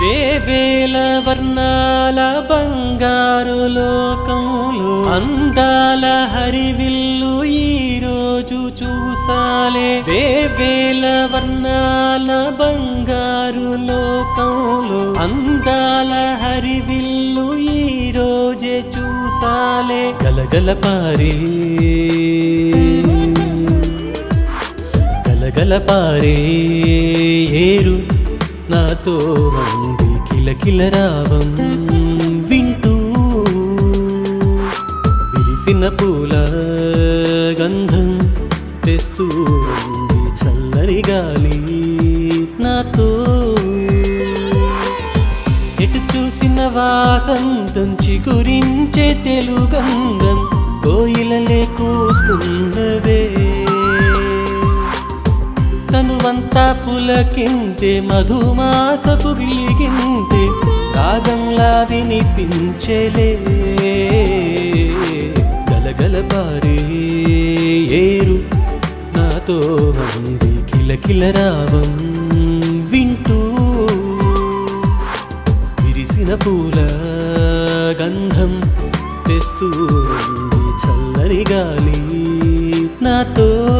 వేవేల వర్ణాల బంగారు లోకంలో అందాల హరివిల్లు ఈ రోజు చూసాలే. వేవేల వర్ణాల బంగారు లోకంలో అందాల హరివిల్లు ఈ రోజే చూసాలే. గలగల పారే. గలగల పారే. ఏరు నాతో కిలకిల రావం వింటూ విరిసిన పూల గంధం తెస్తూ ఉంది చల్లని గాలి నాతో. ఎటు చూసిన వాసంతం చిగురించే తెలుగంధం కోయిలలే కూస్తుందవే తనువంతా పులకింతే మధుమాసపు విలిగింతే రాగంలా వినిపించలే. గలగల పారే ఏరు నాతో అంది కిలకిల రావం వింటూ. విరిసిన పూల గంధం తెస్తూ చల్లని గాలి నాతో.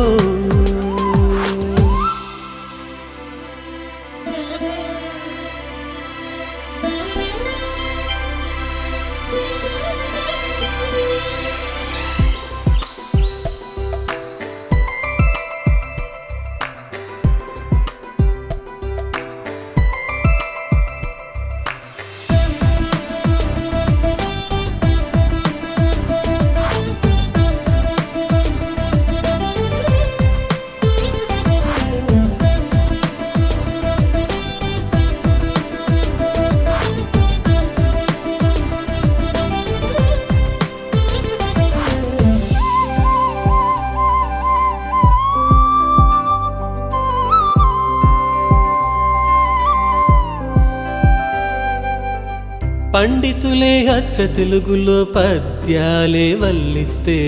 పండితులే అచ్చ తెలుగులో పద్యాలే వల్లిస్తే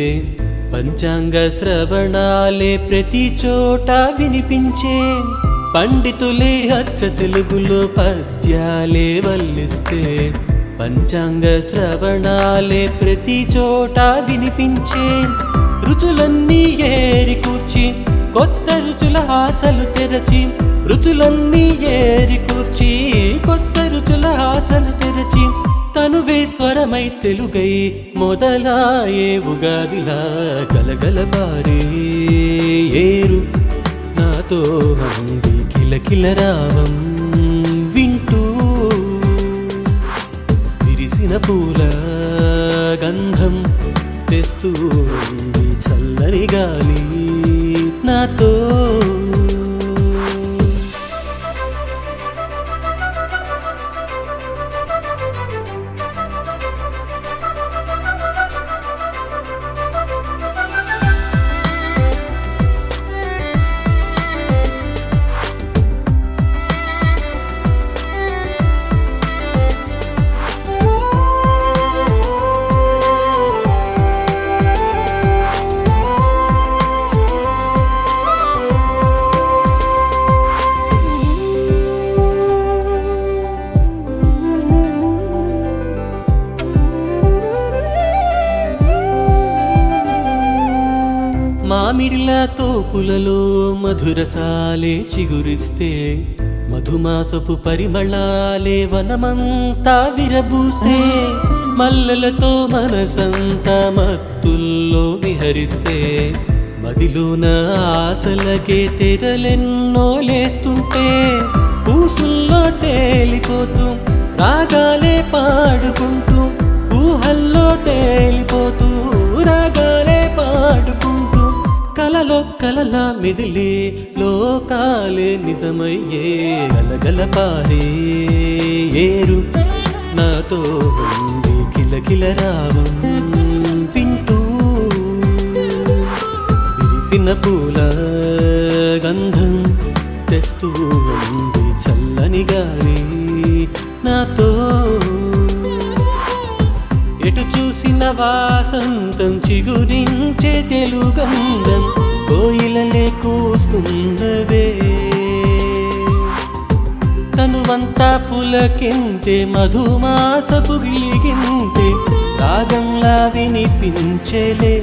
పంచాంగ శ్రవణాలే ప్రతి చోట వినిపించే పండితులే అచ్చ తెలుగులో పద్యాలే వల్లిస్తే పంచాంగ శ్రవణాలే ప్రతి చోట వినిపించే. రుచులన్నీ ఏరి కూర్చి కొత్త రుచుల ఆశలు తెరచి రుచులన్నీ ఏరి కూర్చి కొత్త రుచుల ఆశలు తెరచి స్వరమై తెలుగై మొదలాయే ఉగాదిలా గలగల బారే ఏరు. నాతో అంది కిలకిల రావం వింటూ. విరిసిన పూల గంధం తెస్తూ చల్లని గాలి నాతో మామిడిలా తోపులలో మధురసాలే చిగురిస్తే మధుమాసపు పరిమళాలే వనమంతా విరబూసే. మల్లలతో మనసంతా మత్తుల్లో విహరిస్తే మదిలోన ఆశలకే తెరలెన్నో లేస్తుంటే పూసుల్లో తేలిపోతూ రాగాలే పాడుకుంటూ ఊహల్లో తేలిపోతూ రాగాలే కలలో కలలా మెదిలే లోకాలే నిజమయ్యే గలగల పారే ఏరు. నాతో ఉంది కిలకిల రావం వింటూ విరిసిన పూల గంధం తెస్తూ ఉంది చల్లని గాలి నాతో. ఎటు చూసిన వాసంతం చిగురించే తెలుగంధం కోయిలలే కూస్తున్నవే తనువంతా పులకింతే మధుమాసపు గిలిగింతే రాగంలా వినిపించలే.